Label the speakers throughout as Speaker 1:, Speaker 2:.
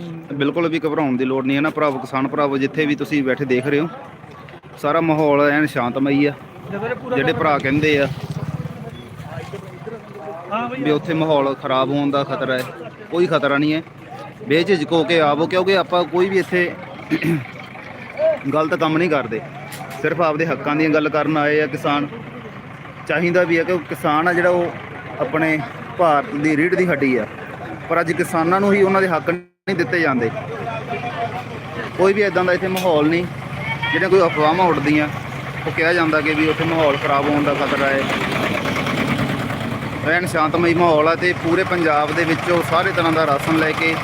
Speaker 1: ਨੂੰ ਬਿਲਕੁਲ ਵੀ ਘਬਰਾਉਣ ਦੀ ਲੋੜ ਨਹੀਂ ਹੈ ਨਾ, ਭਰਾਵੋ, ਕਿਸਾਨ ਭਰਾਵੋ, ਜਿੱਥੇ ਵੀ ਤੁਸੀਂ ਬੈਠੇ ਦੇਖ ਰਹੇ ਹੋ, ਸਾਰਾ ਮਾਹੌਲ ਐਨ ਸ਼ਾਂਤਮਈ ਆ, ਜਿਹੜੇ ਭਰਾ ਕਹਿੰਦੇ ਆ ਵੀ ਉੱਥੇ ਮਾਹੌਲ ਖਰਾਬ ਹੋਣ ਦਾ ਖਤਰਾ ਹੈ, ਕੋਈ ਖਤਰਾ ਨਹੀਂ ਹੈ। ਬੇਝਿਜਕ ਹੋ ਕੇ ਆਵੋ, ਕਿਉਂਕਿ ਆਪਾਂ ਕੋਈ ਵੀ ਇੱਥੇ ਗਲਤ ਕੰਮ ਨਹੀਂ ਕਰਦੇ। ਸਿਰਫ ਆਪਦੇ ਹੱਕਾਂ ਦੀ ਗੱਲ ਕਰਨ ਆਏ ਆ ਕਿਸਾਨ। ਚਾਹੀਦਾ ਵੀ ਹੈ ਕਿ ਕਿਸਾਨ ਆ ਜਿਹੜਾ ਉਹ ਆਪਣੇ ਭਾਰਤ ਦੀ ਰੀੜ ਦੀ ਹੱਡੀ ਆ। ਪਰ ਅੱਜ ਕਿਸਾਨਾਂ ਨੂੰ ਹੀ ਉਹਨਾਂ ਦੇ ਹੱਕ ਨਹੀਂ ਦਿੱਤੇ ਜਾਂਦੇ। ਕੋਈ ਵੀ ਇਦਾਂ ਦਾ ਇੱਥੇ ਮਾਹੌਲ ਨਹੀਂ ਜਿਹੜੇ ਕੋਈ ਅਫਵਾਹਾਂ ਉੱਡਦੀਆਂ ਉਹ ਕਿਹਾ ਜਾਂਦਾ ਕਿ ਵੀ ਉੱਥੇ ਮਾਹੌਲ ਖਰਾਬ ਹੋਣ ਦਾ ਖਤਰਾ ਹੈ। ਐਨ ਸ਼ਾਂਤਮਈ ਮਾਹੌਲ ਆ ਤੇ ਪੂਰੇ ਪੰਜਾਬ ਦੇ ਵਿੱਚੋਂ ਸਾਰੇ ਤਰ੍ਹਾਂ ਦਾ ਰਾਸ਼ਨ ਲੈ ਕੇ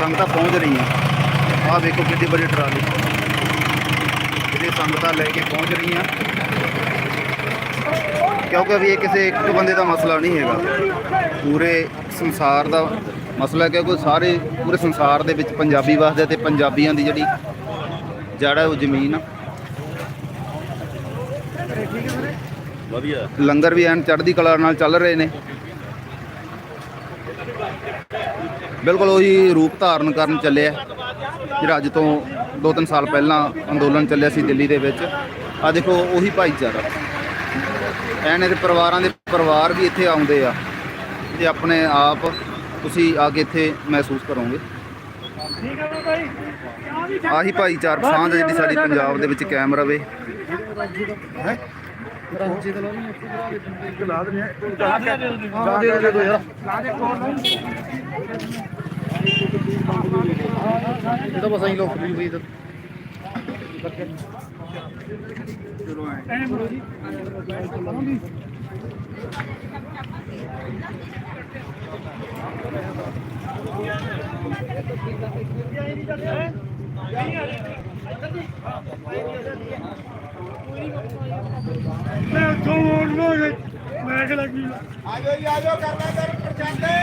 Speaker 1: ਸੰਗਤਾਂ ਪਹੁੰਚ ਰਹੀਆਂ। ਆਹ ਵੇਖੋ ਕਿੰਨੀ ਬੜੀ ਟਰਾਲੀ। ਜਿਹੜੇ ਸੰਗਤਾਂ ਲੈ ਕੇ ਪਹੁੰਚ ਰਹੀਆਂ। ਕਿਉਂਕਿ ਵੀ ਇਹ ਕਿਸੇ ਇੱਕ ਬੰਦੇ ਦਾ ਮਸਲਾ ਨਹੀਂ ਹੈਗਾ। ਪੂਰੇ ਸੰਸਾਰ ਦਾ ਮਸਲਾ ਕਿਉਂਕਿ ਸਾਰੇ ਪੂਰੇ ਸੰਸਾਰ ਦੇ ਵਿੱਚ ਪੰਜਾਬੀ ਵਸਦੇ ਤੇ ਪੰਜਾਬੀਆਂ ਦੀ ਜਿਹੜੀ ਜੜ ਹੈ ਉਹ ਜ਼ਮੀਨ ਆ।
Speaker 2: ਵਧੀਆ।
Speaker 1: ਲੰਗਰ ਵੀ ਐਨ ਚੜ੍ਹਦੀ ਕਲਾ ਨਾਲ ਚੱਲ ਰਹੇ ਨੇ। ਬਿਲਕੁਲ ਉਹੀ ਰੂਪ ਧਾਰਨ ਕਰਨ ਚੱਲਿਆ ਜਿਹੜਾ ਅੱਜ ਤੋਂ 2-3 ਸਾਲ ਪਹਿਲਾਂ ਅੰਦੋਲਨ ਚੱਲਿਆ ਸੀ ਦਿੱਲੀ ਦੇ ਵਿੱਚ। ਆ ਦੇਖੋ ਉਹੀ ਭਾਈਚਾਰਾ। ਐਨ ਇਹਦੇ ਪਰਿਵਾਰਾਂ ਦੇ ਪਰਿਵਾਰ ਵੀ ਇੱਥੇ ਆਉਂਦੇ ਆ ਤੇ ਆਪਣੇ ਆਪ ਤੁਸੀਂ ਆ ਕੇ ਇੱਥੇ ਮਹਿਸੂਸ ਕਰੋਗੇ। ਆਹੀ ਭਾਈਚਾਰਕ ਸਾਂਝ ਜਿਹੜੀ ਸਾਡੀ ਪੰਜਾਬ ਦੇ ਵਿੱਚ ਕਾਇਮ ਰਵੇ।
Speaker 2: ਰਾਂਚੀ ਦਾ ਲਾ ਦੇ ਲਾ ਦੇ ਹਾਂ ਦੇ ਦੇ ਦੋ ਯਾਰ ਇਹ ਤਾਂ ਬਸ ਅਸੀਂ ਲੋਕ ਫਰੀ ਹੋਈ ਤਾਂ
Speaker 3: ਚਲੋ ਐ ਬੋਲੋ ਜੀ
Speaker 4: ਮੈਂ ਉੱਥੋਂ ਮੋੜ ਮੋੜ ਮੈਂ ਕਿਹਾ ਲੱਗੀ ਆ ਜਾਓ ਜੀ ਆ ਜਾਓ ਕਰਨਾ
Speaker 3: ਕਰ ਪ੍ਰਚੰਡੇ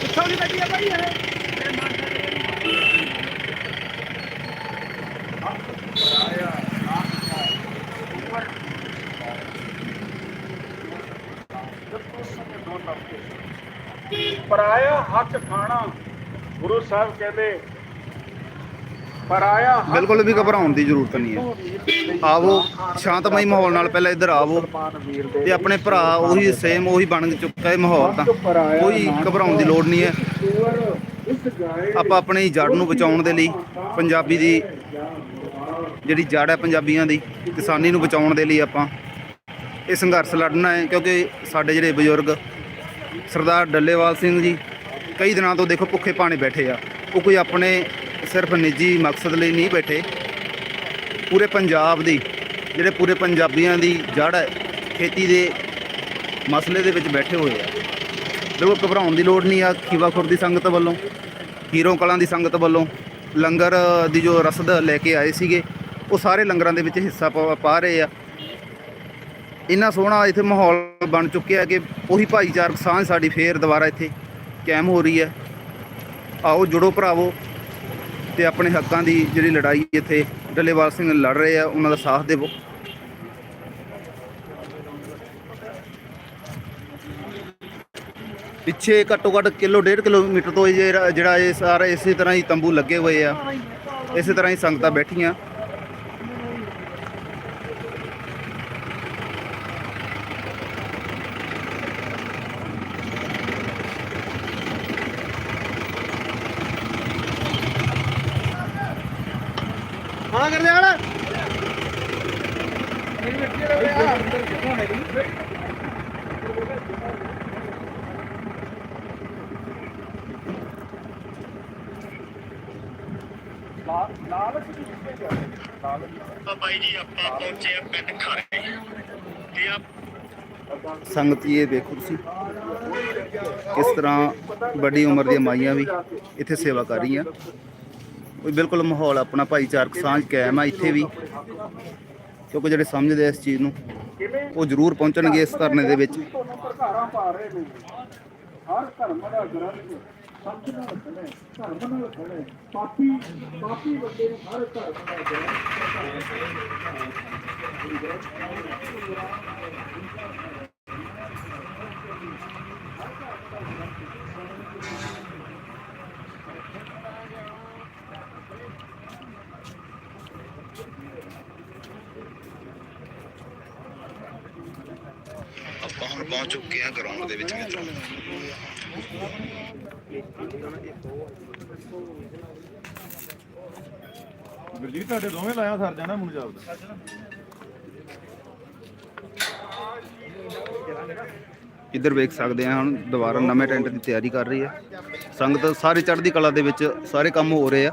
Speaker 5: ਕਿੱਥੋਂ ਦੀ ਬੱਜੀ ਆ ਭਾਈ ਇਹ
Speaker 6: ਪਰਾਇਆ ਹੱਕ ਖਾਣਾ ਗੁਰੂ ਸਾਹਿਬ ਕਹਿੰਦੇ ਪਰਾਇਆ ਹੱਕ
Speaker 1: ਬਿਲਕੁਲ ਵੀ ਘਬਰਾਉਣ ਦੀ ਜ਼ਰੂਰਤ ਨਹੀਂ ਹੈ। ਆਵੋ ਸ਼ਾਂਤਮਈ ਮਾਹੌਲ ਨਾਲ ਪਹਿਲਾਂ ਇੱਧਰ ਆਵੋ ਤੇ ਆਪਣੇ ਭਰਾ ਉਹੀ ਸੇਮ ਉਹੀ ਬਣ ਚੁੱਕਾ ਹੈ ਮਾਹੌਲ ਤਾਂ। ਕੋਈ ਘਬਰਾਉਣ ਦੀ ਲੋੜ ਨਹੀਂ ਹੈ। ਆਪਾਂ ਆਪਣੀ ਜੜ ਨੂੰ ਬਚਾਉਣ ਦੇ ਲਈ ਪੰਜਾਬੀ ਦੀ ਜਿਹੜੀ ਜੜ ਹੈ ਪੰਜਾਬੀਆਂ ਦੀ ਕਿਸਾਨੀ ਨੂੰ ਬਚਾਉਣ ਦੇ ਲਈ ਆਪਾਂ ਇਹ ਸੰਘਰਸ਼ ਲੜਨਾ ਹੈ ਕਿਉਂਕਿ ਸਾਡੇ ਜਿਹੜੇ ਬਜ਼ੁਰਗ ਸਰਦਾਰ ਡੱਲੇਵਾਲ ਸਿੰਘ ਜੀ, ਕਈ ਦਿਨਾਂ ਤੋਂ ਦੇਖੋ ਭੁੱਖੇ ਪਾਣੀ ਬੈਠੇ ਆ। ਉਹ ਕੋਈ ਆਪਣੇ ਸਿਰਫ ਨਿੱਜੀ ਮਕਸਦ ਲਈ ਨਹੀਂ ਬੈਠੇ। ਪੂਰੇ ਪੰਜਾਬ ਦੀ, ਜਿਹੜੇ ਪੂਰੇ ਪੰਜਾਬੀਆਂ ਦੀ ਜੜ ਹੈ, ਖੇਤੀ ਦੇ ਮਸਲੇ ਦੇ ਵਿੱਚ ਬੈਠੇ ਹੋਏ ਆ। ਬਿਲਕੁਲ ਘਬਰਾਉਣ ਦੀ ਲੋੜ ਨਹੀਂ ਆ ਖੀਵਾਖੁਰ ਦੀ ਸੰਗਤ ਵੱਲੋਂ, ਹੀਰੋ ਕਲਾਂ ਦੀ ਸੰਗਤ ਵੱਲੋਂ। ਲੰਗਰ ਦੀ ਜੋ ਰਸਦ ਲੈ ਕੇ ਆਏ ਸੀਗੇ, ਉਹ ਸਾਰੇ ਲੰਗਰਾਂ ਦੇ ਵਿੱਚ ਹਿੱਸਾ ਪਾ ਪਾ ਰਹੇ ਆ। ਇੰਨਾ ਸੋਹਣਾ ਇੱਥੇ ਮਾਹੌਲ ਬਣ ਚੁੱਕਿਆ ਕਿ ਉਹੀ ਭਾਈਚਾਰਕ ਸਾਂਝ ਸਾਡੀ ਫੇਰ ਦੁਬਾਰਾ ਇੱਥੇ ਕਾਇਮ ਹੋ ਰਹੀ ਹੈ। ਆਓ ਜੁੜੋ ਭਰਾਵੋ ਤੇ ਆਪਣੇ ਹੱਕਾਂ ਦੀ ਜਿਹੜੀ ਲੜਾਈ ਇੱਥੇ ਡੱਲੇਵਾਲ ਸਿੰਘ ਲੜ ਰਹੇ ਆ, ਉਹਨਾਂ ਦਾ ਸਾਥ ਦੇਵੋ। ਪਿੱਛੇ ਘੱਟੋ ਘੱਟ ਕਿਲੋ, ਡੇਢ ਕਿਲੋਮੀਟਰ ਤੋਂ ਇਹ ਜਿਹੜਾ ਇਹ ਸਾਰਾ ਇਸੇ ਤਰ੍ਹਾਂ ਹੀ ਤੰਬੂ ਲੱਗੇ ਹੋਏ ਆ। ਇਸੇ ਤਰ੍ਹਾਂ ਹੀ ਸੰਗਤਾਂ ਬੈਠੀਆਂ।
Speaker 6: ਬਾਈ ਜੀ ਆਪਾਂ ਪਹੁੰਚੇ ਆ ਪਿੰਡ ਖਾਰੇ। ਤੇ ਆ
Speaker 1: ਸੰਗਤ ਜੀ ਇਹ ਦੇਖੋ ਤੁਸੀਂ ਕਿਸ ਤਰ੍ਹਾਂ ਵੱਡੀ ਉਮਰ ਦੀਆਂ ਮਾਈਆਂ ਵੀ ਇੱਥੇ ਸੇਵਾ ਕਰ ਰਹੀਆਂ। ਕੋਈ ਬਿਲਕੁਲ ਮਾਹੌਲ ਆਪਣਾ ਭਾਈਚਾਰਕ ਸਾਂਝ ਕਾਇਮ ਆ ਇੱਥੇ ਵੀ। ਕਿਉਂਕਿ ਜਿਹੜੇ ਸਮਝਦੇ ਆ ਇਸ ਚੀਜ਼ ਨੂੰ, ਉਹ ਜ਼ਰੂਰ ਪਹੁੰਚਣਗੇ ਇਸ ਧਰਨੇ ਦੇ ਵਿੱਚ।
Speaker 6: ਹਰ ਧਰਮ ਦਾ ਗ੍ਰੰਥ
Speaker 2: ਸੱਚ ਨਾਲ ਖੜੇ ਧਰਮ ਨਾਲ ਖੜੇ ਪਾਪੀ ਪਾਪੀ ਬੰਦੇ ਹਰ ਧਰਮ ਨਾਲ ਜੋੜ
Speaker 1: ਪਹੁੰਚ ਚੁੱਕੇ ਹਾਂ ਗਰਾਊਂਡ ਦੇ ਵਿੱਚ ਮਿੱਤਰੋ।
Speaker 3: ਗੁਰਜੀਤ ਤੁਹਾਡੇ ਦੋਵੇਂ ਲਾਇਆ ਸਰ ਜਾਣਾ ਮੈਨੂੰ ਜਾਪਦਾ
Speaker 1: ਇੱਧਰ ਵੇਖ ਸਕਦੇ ਹਾਂ ਹੁਣ ਦੁਬਾਰਾ ਨਵੇਂ ਟੈਂਟ ਦੀ ਤਿਆਰੀ ਕਰ ਰਹੀ ਹੈ ਸੰਗਤ ਸਾਰੇ ਚੜ੍ਹਦੀ ਕਲਾ ਦੇ ਵਿੱਚ ਸਾਰੇ ਕੰਮ ਹੋ ਰਹੇ ਆ।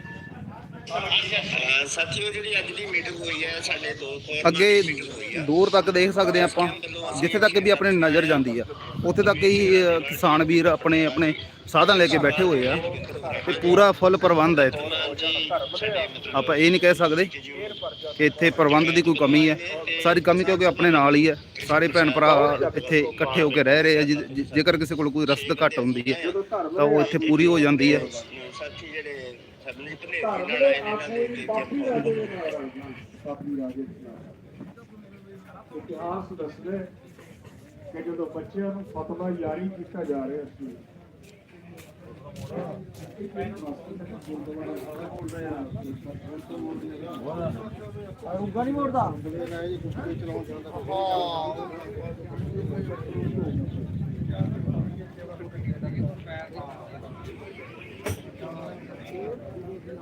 Speaker 6: ਸਾਥੀਓ ਜਿਹੜੀ ਅੱਜ ਦੀ ਮੀਟਿੰਗ ਹੋਈ ਹੈ ਸਾਡੇ ਦੋਸਤ
Speaker 1: ਅੱਗੇ ਦੂਰ ਤੱਕ ਦੇਖ ਸਕਦੇ ਆਪਾਂ ਜਿੱਥੇ ਤੱਕ ਵੀ ਆਪਣੇ ਨਜ਼ਰ ਜਾਂਦੀ ਆ ਉੱਥੇ ਤੱਕ ਹੀ ਕਿਸਾਨ ਵੀਰ ਆਪਣੇ ਆਪਣੇ ਸਾਧਨ ਲੈ ਕੇ ਬੈਠੇ ਹੋਏ ਆ ਤੇ ਪੂਰਾ ਫੁੱਲ ਪ੍ਰਬੰਧ ਹੈ ਇੱਥੇ। ਆਪਾਂ ਇਹ ਨਹੀਂ ਕਹਿ ਸਕਦੇ ਕਿ ਇੱਥੇ ਪ੍ਰਬੰਧ ਦੀ ਕੋਈ ਕਮੀ ਹੈ। ਸਾਰੀ ਕਮੀ ਕਿਉਂਕਿ ਆਪਣੇ ਨਾਲ ਹੀ ਹੈ। ਸਾਰੇ ਭੈਣ ਭਰਾ ਇੱਥੇ ਇਕੱਠੇ ਹੋ ਕੇ ਰਹਿ ਰਹੇ ਆ। ਜੇਕਰ ਕਿਸੇ ਕੋਲ ਕੋਈ ਰਸਦ ਘੱਟ ਹੁੰਦੀ ਹੈ ਤਾਂ ਉਹ ਇੱਥੇ ਪੂਰੀ ਹੋ ਜਾਂਦੀ ਹੈ।
Speaker 6: ਸਭਨੀ ਭਲੇ
Speaker 2: ਧਰਮ
Speaker 6: ਨਾਲ
Speaker 2: ਦੇ
Speaker 6: ਇਹਨਾਂ
Speaker 2: ਪਾਪੀ ਰਾਜੇ ਦੇ ਨਾਲ ਰਲਣਾ ਪਾਪੀ ਰਾਜੇ ਦੇ ਨਾਲ। ਇਤਿਹਾਸ ਦੱਸਦੇ ਕਿ ਜਦੋਂ ਬੱਚਿਆਂ ਨੂੰ ਫਤਵਾ ਜਾਰੀ ਕੀਤਾ ਜਾ ਰਿਹਾ ਸੀ ਉਗਾ ਨਹੀਂ ਮੋੜਦਾ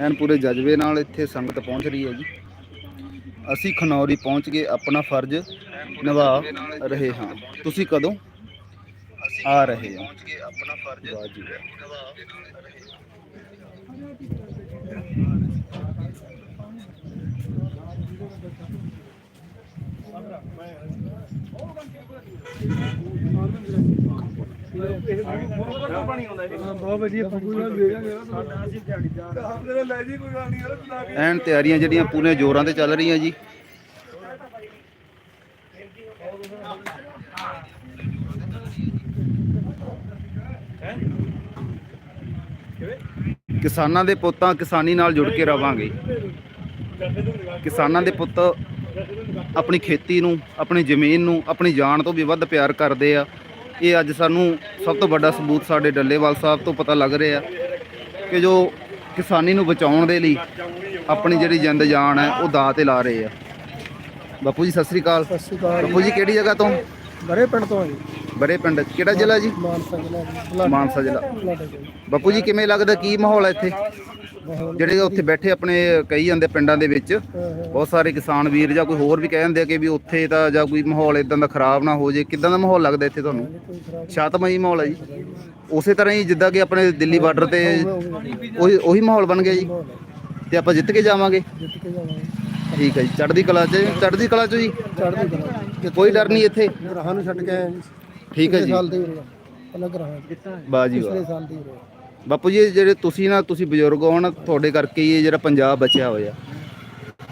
Speaker 1: ਐਨ ਪੂਰੇ ਜਜ਼ਬੇ ਨਾਲ ਇੱਥੇ ਸੰਗਤ ਪਹੁੰਚ ਰਹੀ ਹੈ ਜੀ। ਅਸੀਂ ਖਨੌਰੀ ਪਹੁੰਚ ਕੇ ਆਪਣਾ ਫਰਜ਼ ਨਿਭਾ ਰਹੇ ਹਾਂ। ਤੁਸੀਂ ਕਦੋਂ ਆ ਰਹੇ ਹੋ? ਆਪਣਾ ਫਰਜ਼
Speaker 2: ਬਹੁਤ ਵਧੀਆ ਪੰਗੂ ਨਾਲ ਦੇ ਜਾਗੇ ਸਾਡਾ ਅਸੀਂ ਦਿਹਾੜੀ ਜਾ ਹਮਦੇ ਲੈ ਜੀ ਕੋਈ ਗੱਲ ਨਹੀਂ ਯਾਰ
Speaker 1: ਐਨ ਤਿਆਰੀਆਂ ਜਿਹੜੀਆਂ ਪੂਰੇ ਜ਼ੋਰਾਂ ਤੇ ਚੱਲ ਰਹੀਆਂ ਜੀ। ਕਿਸਾਨਾਂ ਦੇ ਪੁੱਤਾਂ ਕਿਸਾਨੀ ਨਾਲ ਜੁੜ ਕੇ ਰਵਾਂਗੇ। ਕਿਸਾਨਾਂ ਦੇ ਪੁੱਤ ਆਪਣੀ ਖੇਤੀ ਨੂੰ, ਆਪਣੀ ਜ਼ਮੀਨ ਨੂੰ, ਆਪਣੀ ਜਾਨ ਤੋਂ ਵੀ ਵੱਧ ਪਿਆਰ ਕਰਦੇ ਆ। ਇਹ ਅੱਜ ਸਾਨੂੰ ਸਭ ਤੋਂ ਵੱਡਾ ਸਬੂਤ ਸਾਡੇ ਡੱਲੇਵਾਲ ਸਾਹਿਬ ਤੋਂ ਪਤਾ ਲੱਗ ਰਿਹਾ ਕਿ ਜੋ ਕਿਸਾਨੀ ਨੂੰ ਬਚਾਉਣ ਦੇ ਲਈ ਆਪਣੀ ਜਿਹੜੀ ਜਿੰਦ ਜਾਨ ਹੈ ਉਹ ਦਾਅ ਤੇ ਲਾ ਰਹੇ ਆ। ਬਾਪੂ ਜੀ ਸਤਿ ਸ੍ਰੀ ਅਕਾਲ।
Speaker 2: ਸਤਿ ਸ਼੍ਰੀ ਅਕਾਲ
Speaker 1: ਬਾਪੂ ਜੀ ਕਿਹੜੀ ਜਗ੍ਹਾ ਤੋਂ?
Speaker 2: ਬੜੇ ਪਿੰਡ ਤੋਂ ਜੀ।
Speaker 1: ਬੜੇ ਪਿੰਡ ਕਿਹੜਾ ਜ਼ਿਲ੍ਹਾ ਜੀ?
Speaker 2: ਮਾਨਸਾ ਜ਼ਿਲ੍ਹਾ
Speaker 1: ਮਾਨਸਾ ਜ਼ਿਲ੍ਹਾ। ਬਾਪੂ ਜੀ ਕਿਵੇਂ ਲੱਗਦਾ ਕੀ ਮਾਹੌਲ ਹੈ ਇੱਥੇ? ਜਿਹੜੇ ਉੱਥੇ ਬੈਠੇ ਆਪਣੇ ਕਹੀ ਜਾਂਦੇ ਪਿੰਡਾਂ ਦੇ ਵਿੱਚ ਬਹੁਤ ਸਾਰੇ ਕਿਸਾਨ ਵੀਰ ਜਾਂ ਕੋਈ ਹੋਰ ਵੀ ਕਹਿ ਜਾਂਦੇ ਆ ਕਿ ਵੀ ਉੱਥੇ ਤਾਂ ਜਾਂ ਕੋਈ ਮਾਹੌਲ ਇਦਾਂ ਦਾ ਖਰਾਬ ਨਾ ਹੋ ਜੇ ਕਿਦਾਂ ਦਾ ਮਾਹੌਲ ਲੱਗਦਾ ਇੱਥੇ ਤੁਹਾਨੂੰ? ਸ਼ਾਂਤਮਈ ਮਾਹੌਲ ਹੈ ਜੀ। ਉਸੇ ਤਰ੍ਹਾਂ ਹੀ ਜਿੱਦਾਂ ਕਿ ਆਪਣੇ ਦਿੱਲੀ ਬਾਰਡਰ ਤੇ ਉਹੀ ਉਹੀ ਮਾਹੌਲ ਬਣ ਗਿਆ ਜੀ। ਤੇ ਆਪਾਂ ਜਿੱਤ ਕੇ ਜਾਵਾਂਗੇ।
Speaker 2: ਜਿੱਤ ਕੇ ਜਾਵਾਂਗੇ
Speaker 1: ਠੀਕ ਹੈ ਜੀ। ਚੜ੍ਹਦੀ ਕਲਾ 'ਚ ਚੜ੍ਹਦੀ ਕਲਾ 'ਚ ਜੀ।
Speaker 2: ਚੜ੍ਹਦੀ ਕਲਾ
Speaker 1: ਕੋਈ ਡਰ ਨਹੀਂ ਇੱਥੇ।
Speaker 2: ਗ੍ਰਹਾਂ ਨੂੰ ਛੱਡ ਕੇ ਆਏ
Speaker 1: ਠੀਕ ਹੈ ਜੀ।
Speaker 2: ਸਾਲ ਦੇ ਉਰੇ ਪਹਿਲਾਂ ਗ੍ਰਹਾਂ ਜਿੱਤਾਂ
Speaker 1: ਬਾਜੀ
Speaker 2: ਪਿਛਲੇ
Speaker 1: ਵਾਹ।
Speaker 2: ਸਾਲ ਦੇ ਉਰੇ
Speaker 1: ਬਾਪੂ ਜੀ ਜਿਹੜੇ ਤੁਸੀਂ ਨਾ ਤੁਸੀਂ ਬਜ਼ੁਰਗ ਹੋ ਨਾ ਤੁਹਾਡੇ ਕਰਕੇ ਹੀ ਇਹ ਜਿਹੜਾ ਪੰਜਾਬ ਬਚਿਆ ਹੋਇਆ।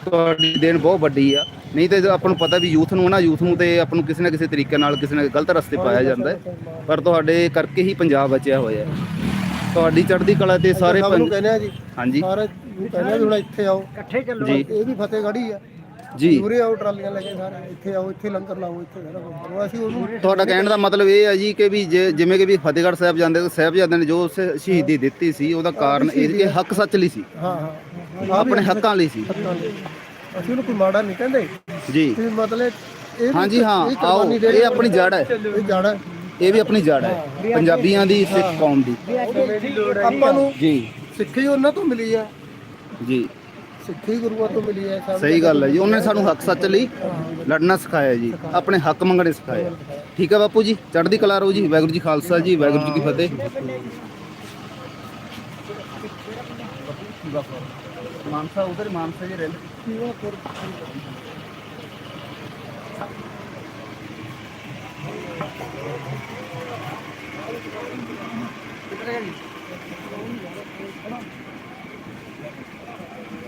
Speaker 1: ਤੁਹਾਡੀ ਦੇਣ ਬਹੁਤ ਵੱਡੀ ਆ। ਨਹੀਂ ਤੇ ਆਪਾਂ ਨੂੰ ਪਤਾ ਵੀ ਯੂਥ ਨੂੰ ਨਾ ਯੂਥ ਨੂੰ ਤੇ ਆਪਾਂ ਨੂੰ ਕਿਸੇ ਨਾ ਕਿਸੇ ਤਰੀਕੇ ਨਾਲ ਕਿਸੇ ਨਾ ਗਲਤ ਰਸਤੇ ਪਾਇਆ ਜਾਂਦਾ ਹੈ। ਪਰ ਤੁਹਾਡੇ ਕਰਕੇ ਹੀ ਪੰਜਾਬ ਬਚਿਆ ਹੋਇਆ ਹੈ। ਤੁਹਾਡੀ ਚੜ੍ਹਦੀ ਕਲਾ ਤੇ ਸਾਰੇ
Speaker 2: ਨੂੰ ਕਹਿੰਦੇ ਆ ਜੀ।
Speaker 1: ਹਾਂਜੀ।
Speaker 2: ਸਾਰੇ ਨੂੰ ਕਹਿੰਦੇ ਆ ਵੀ ਹੁਣ ਇੱਥੇ ਆਓ। ਇਕੱਠੇ ਚੱਲੋ। ਇਹ ਵੀ ਫਤਿਹਗੜ੍ਹ ਆ।
Speaker 1: ਜੀ।
Speaker 7: ਉਰੇ ਆਓ ਟਰਾਲੀਆਂ ਲੈ ਕੇ ਸਾਰੇ ਇੱਥੇ ਆਓ ਇੱਥੇ ਲੰਗਰ ਲਾਓ ਇੱਥੇ ਸਾਰਾ ਕੁਝ ਕਰੋ ਅਸੀਂ ਉਹਨੂੰ
Speaker 1: ਤੁਹਾਡਾ ਕਹਿਣ ਦਾ ਮਤਲਬ ਇਹ ਹੈ ਜੀ ਕਿ ਵੀ ਜੇ- ਜਿਵੇਂ ਕਿ ਵੀ ਫਤਿਹਗੜ੍ਹ ਸਾਹਿਬ ਜਾਂਦੇ ਤਾਂ ਸਾਹਿਬਜ਼ਾਦਿਆਂ ਨੇ ਜੋ ਉਸ ਸ਼ਹੀਦੀ ਦਿੱਤੀ ਸੀ ਉਹਦਾ ਕਾਰਨ ਇਹ ਕਿ ਹੱਕ ਸੱਚ ਲਈ ਸੀ।
Speaker 7: ਹਾਂ ਹਾਂ।
Speaker 1: ਆਪਣੇ ਹੱਕਾਂ ਲਈ ਸੀ।
Speaker 7: ਹੱਕਾਂ। ਅਸੀਂ ਉਹਨੂੰ ਕੋਈ ਮਾੜਾ ਨਹੀਂ ਕਹਿੰਦੇ।
Speaker 1: ਜੀ।
Speaker 7: ਤੇ ਮਤਲਬ ਇਹ
Speaker 1: ਹਾਂਜੀ ਹਾਂ
Speaker 7: ਇਹ
Speaker 1: ਆਓ।
Speaker 7: ਕੁਰਬਾਨੀ ਦੇ
Speaker 1: ਇਹ ਆਪਣੀ ਜੜ ਹੈ।
Speaker 7: ਇਹ ਜੜ ਹੈ।
Speaker 1: ਇਹ ਵੀ ਆਪਣੀ ਜੜ ਹੈ। ਪੰਜਾਬੀਆਂ ਦੀ ਸਿੱਖ ਕੌਮ ਦੀ।
Speaker 7: ਆਪਾਂ ਨੂੰ
Speaker 1: ਜੀ।
Speaker 7: ਸਿੱਖੀ ਉਹਨਾਂ ਤੋਂ ਮਿਲੀ ਹੈ
Speaker 1: ਜੀ।
Speaker 7: ਸਿੱਖੀ ਗੁਰੂਆਂ ਤੋਂ ਮਿਲੀ ਹੈ ਸਭ
Speaker 1: ਸਹੀ ਗੱਲ ਹੈ ਜੀ ਉਹਨੇ ਸਾਨੂੰ ਹੱਕ ਸੱਚ ਲਈ ਲੜਨਾ ਸਿਖਾਇਆ ਜੀ ਆਪਣੇ ਹੱਕ ਮੰਗਣੇ ਸਿਖਾਏ ਠੀਕ ਹੈ ਬਾਪੂ ਜੀ ਚੜ੍ਹਦੀ ਕਲਾ ਰਹੋ ਜੀ ਵਾਹਿਗੁਰੂ ਜੀ ਖਾਲਸਾ ਜੀ ਵਾਹਿਗੁਰੂ ਜੀ ਕੀ ਫਤਿਹ। ਮਾਨਸਾ ਉਧਰ ਮਾਨਸਾ ਜੀ ਰਹਿੰਦੇ।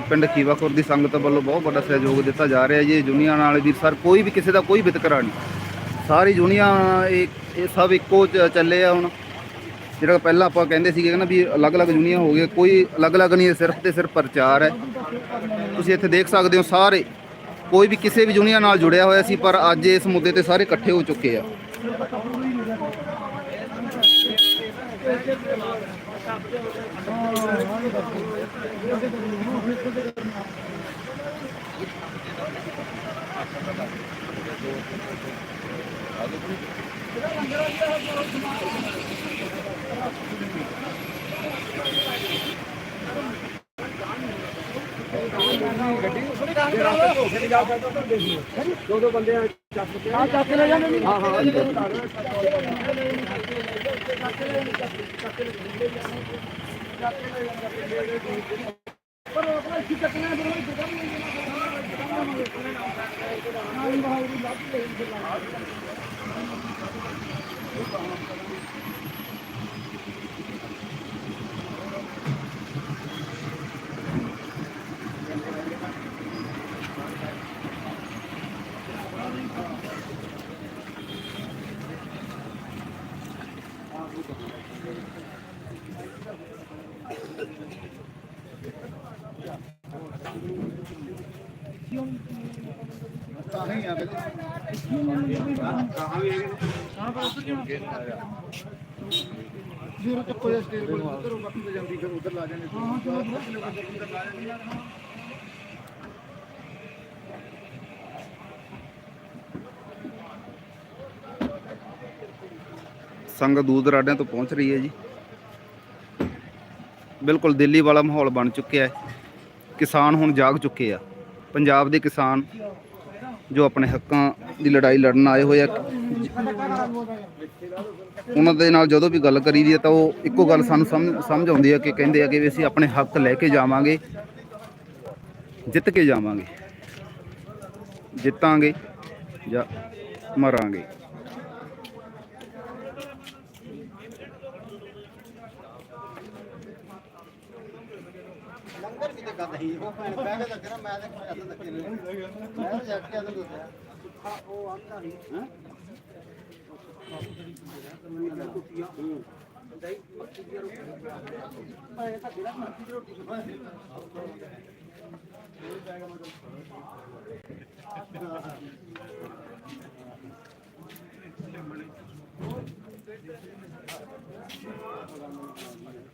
Speaker 1: ਪਿੰਡ ਖੀਵਾਖੁਰ ਦੀ ਸੰਗਤ ਵੱਲੋਂ ਬਹੁਤ ਵੱਡਾ ਸਹਿਯੋਗ ਦਿੱਤਾ ਜਾ ਰਿਹਾ ਜੀ। ਦੁਨੀਆ ਨਾਲ ਵੀ ਸਰ, ਕੋਈ ਵੀ ਕਿਸੇ ਦਾ ਕੋਈ ਵਿਤਕਰਾ ਨਹੀਂ। ਸਾਰੀ ਦੁਨੀਆ ਇਹ ਇਹ ਸਭ ਇੱਕੋ ਚੱਲੇ ਆ ਹੁਣ। ਜਿਹੜਾ ਪਹਿਲਾਂ ਆਪਾਂ ਕਹਿੰਦੇ ਸੀਗੇ ਨਾ ਵੀ ਅਲੱਗ-ਅਲੱਗ ਦੁਨੀਆ ਹੋ ਗਏ, ਕੋਈ ਅਲੱਗ-ਅਲੱਗ ਨਹੀਂ ਸਿਰਫ ਤੇ ਸਿਰਫ ਪ੍ਰਚਾਰ ਹੈ। ਤੁਸੀਂ ਇੱਥੇ ਦੇਖ ਸਕਦੇ ਹੋ ਸਾਰੇ, ਕੋਈ ਵੀ ਕਿਸੇ ਵੀ ਦੁਨੀਆ ਨਾਲ ਜੁੜਿਆ ਹੋਇਆ ਸੀ, ਪਰ ਅੱਜ ਇਸ ਮੁੱਦੇ ਤੇ ਸਾਰੇ ਇਕੱਠੇ ਹੋ ਚੁੱਕੇ ਆ। ਦੋ
Speaker 5: ਦੋ ਬੰਦੇ ਚਾਪ ਕੇ ਚਾਪ ਕੇ ਲੈ ਜਾਣੇ ਹਾਂ ਹਾਂ ਪਰ ਆਪਣਾ ਕੀ ਚੱਕਣਾ ਹੈ ਬਰਵਾਈ ਦੁਕਾਨ ਨਹੀਂ ਜਾਣਾ ਨਾਲ ਵਾਹਿਗੁਰੂ ਲੱਭ ਲੈ
Speaker 1: ਸੰਗ ਦੂਰ ਦਰਾਡਿਆਂ ਤੋਂ ਪਹੁੰਚ ਰਹੀ ਹੈ ਜੀ। ਬਿਲਕੁਲ ਦਿੱਲੀ ਵਾਲਾ ਮਾਹੌਲ ਬਣ ਚੁੱਕਿਆ ਹੈ। ਕਿਸਾਨ ਹੁਣ ਜਾਗ ਚੁੱਕੇ ਆ। ਪੰਜਾਬ ਦੇ ਕਿਸਾਨ ਜੋ ਆਪਣੇ ਹੱਕਾਂ ਦੀ ਲੜਾਈ ਲੜਨ ਆਏ ਹੋਏ ਆ। ਉਹਨਾਂ ਦੇ ਨਾਲ ਜਦੋਂ ਵੀ ਗੱਲ ਕਰੀਦੀ ਹੈ ਤਾਂ ਉਹ ਇੱਕੋ ਗੱਲ ਸਾਨੂੰ ਸਮਝ ਸਮਝ ਆਉਂਦੀ ਹੈ ਕਿ ਕਹਿੰਦੇ ਆ ਕਿ ਵੀ ਅਸੀਂ ਆਪਣੇ ਹੱਕ ਲੈ ਕੇ ਜਾਵਾਂਗੇ, ਜਿੱਤ ਕੇ ਜਾਵਾਂਗੇ। ਜਿੱਤਾਂਗੇ ਜਾਂ ਮਰਾਂਗੇ।
Speaker 7: ਧੱਕਾ ਦਈ ਉਹ ਭੈਣ ਬਹਿ ਕੇ ਧੱਕੇ ਨਾ, ਮੈਂ
Speaker 3: ਤੇ ਕੋਈ ਹੱਥ ਧੱਕੇ ਨਹੀਂ ਮੈਂ ਤਾਂ ਜੱਟ ਕੇ ਹੱਥ ਧੱਕਿਆ ਹਾਂ। ਉਹ ਆਂਦਾ ਨਹੀਂ ਹਾਂ Thank you.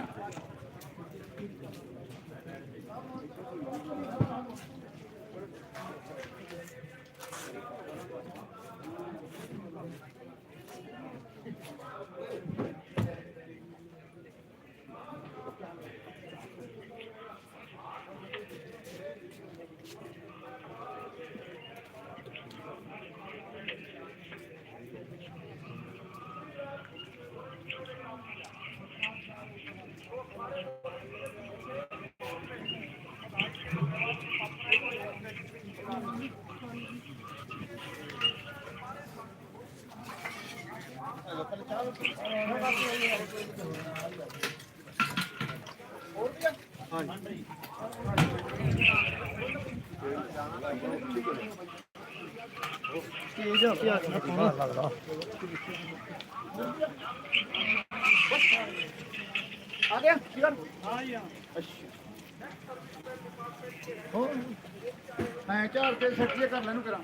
Speaker 3: ਮੈਂ
Speaker 7: ਚਾਰ ਤੇ ਸੱਚੇ ਕਰ ਲੈਨੂੰ ਕਰਾਂ।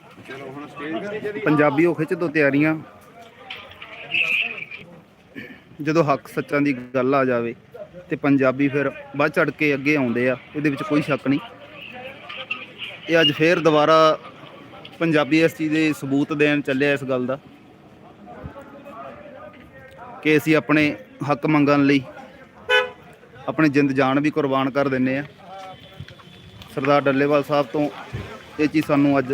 Speaker 1: ਪੰਜਾਬੀ ਉਹ ਖਿੱਚ ਤੋਂ ਤਿਆਰੀਆਂ। ਜਦੋਂ ਹੱਕ ਸੱਚਾਂ ਦੀ ਗੱਲ ਆ ਜਾਵੇ ਤੇ ਪੰਜਾਬੀ ਫਿਰ ਵੱਧ ਚੜ ਕੇ ਅੱਗੇ ਆਉਂਦੇ ਆ, ਇਹਦੇ ਵਿੱਚ ਕੋਈ ਸ਼ੱਕ ਨਹੀਂ। ਇਹ ਅੱਜ ਫੇਰ ਦੁਬਾਰਾ ਪੰਜਾਬੀ ਇਸ ਚੀਜ਼ ਦੇ ਸਬੂਤ ਦੇਣ ਚੱਲਿਆ ਇਸ ਗੱਲ ਦਾ ਕਿ ਅਸੀਂ ਆਪਣੇ ਹੱਕ ਮੰਗਣ ਲਈ ਆਪਣੀ ਜਿੰਦ ਜਾਨ ਵੀ ਕੁਰਬਾਨ ਕਰ ਦਿੰਨੇ ਆ। ਸਰਦਾਰ ਡੱਲੇਵਾਲ ਸਾਹਿਬ ਤੋਂ ਇਹ ਚੀਜ਼ ਸਾਨੂੰ ਅੱਜ